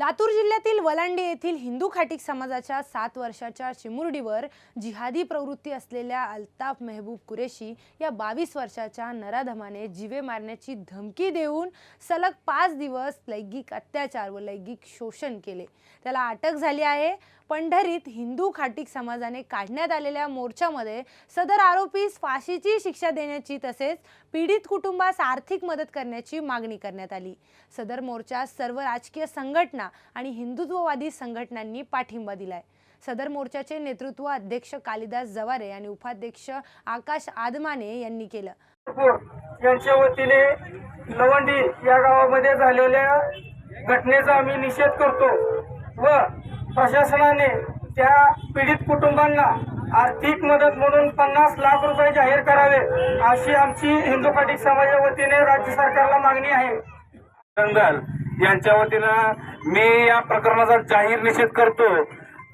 लातूर जिल्ह्यातील वलांडी येथील हिंदू खाटिक समाजाच्या सात वर्षाच्या चिमुरडीवर जिहादी प्रवृत्ती असलेल्या अल्ताफ मेहबूब कुरेशी या बावीस वर्षाच्या नराधमाने जीवे मारण्याची धमकी देऊन सलग पाच दिवस लैंगिक अत्याचार व लैंगिक शोषण केले. त्याला अटक झाली आहे. पंढरीत हिंदू खाटिक समाजाने काढण्यात आलेल्या मोर्चामध्ये सदर आरोपीस फाशीची शिक्षा देण्याची तसेच पीडित कुटुंबास आर्थिक मदत करण्याची मागणी करण्यात आली. सदर मोर्चा सर्व राजकीय संघटना आणि हिंदुत्ववादी संघटनांनी पाठिंबा दिलाय. सदर मोर्चाचे नेतृत्व अध्यक्ष कालिदास जवारे आणि उपाध्यक्ष आकाश आदमाने यांनी केलं. यांच्या वतीने लवंडी या गावामध्ये झालेल्या घटनेचा आम्ही निषेध करतो व प्रशासनाने त्या पीडित कुटुंबांना आर्थिक मदत म्हणून पन्नास लाख रुपये जाहीर करावे अशी आमची हिंदू पाटीक समाजा वतीने राज्य सरकारला मागणी आहे. दंगल यांच्या वतीनं मी या प्रकरणाचा जाहीर निषेध करतो.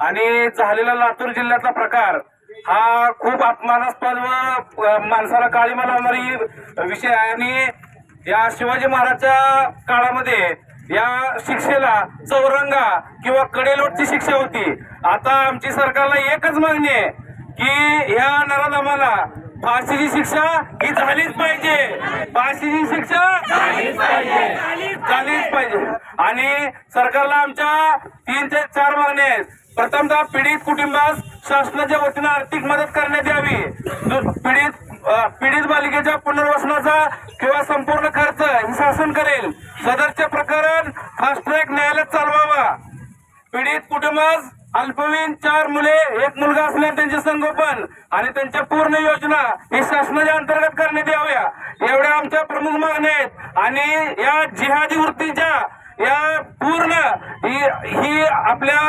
आणि झालेला लातूर जिल्ह्यातला प्रकार हा खूप अपमानास्पद व माणसाला काळीमा लावणारी विषय आहे. आणि या शिवाजी महाराजच्या काळामध्ये या शिक्षेला चौरंगा किंवा कडेलोटची शिक्षा होती. आता आमची सरकारला एकच मागणी आहे की ह्या नराधमाला फाशीची शिक्षा ही झालीच पाहिजे. फाशीची शिक्षा झालीच पाहिजे. आणि सरकारला आमच्या तीन ते चार मागण्या आहेत. प्रथमतः पीडित कुटुंबास शासनाच्या वतीनं आर्थिक मदत करण्यात यावी. पीडित पीडित बालिकेच्या पुनर्वसनाचा किंवा संपूर्ण खर्च हे शासन करेल. सदरचे प्रकरण फास्ट ट्रॅक न्यायालयात चालवावा. पीडित कुटुंबास अल्पवयीन चार मुले एक मुलगा असल्याने त्यांचे संगोपन आणि त्यांच्या पूर्ण योजना ही शासनाच्या अंतर्गत करण्यात याव्या. एवढ्या आमच्या प्रमुख मागण्या आहेत. आणि या जिहादी वृत्तीच्या या पूर्ण ही ही आपल्या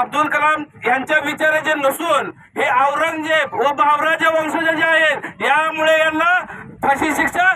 अब्दुल कलाम यांच्या विचाराचे नसून हे औरंगजेब व बाबराच्या वंशज जे आहेत यामुळे यांना फाशी शिक्षा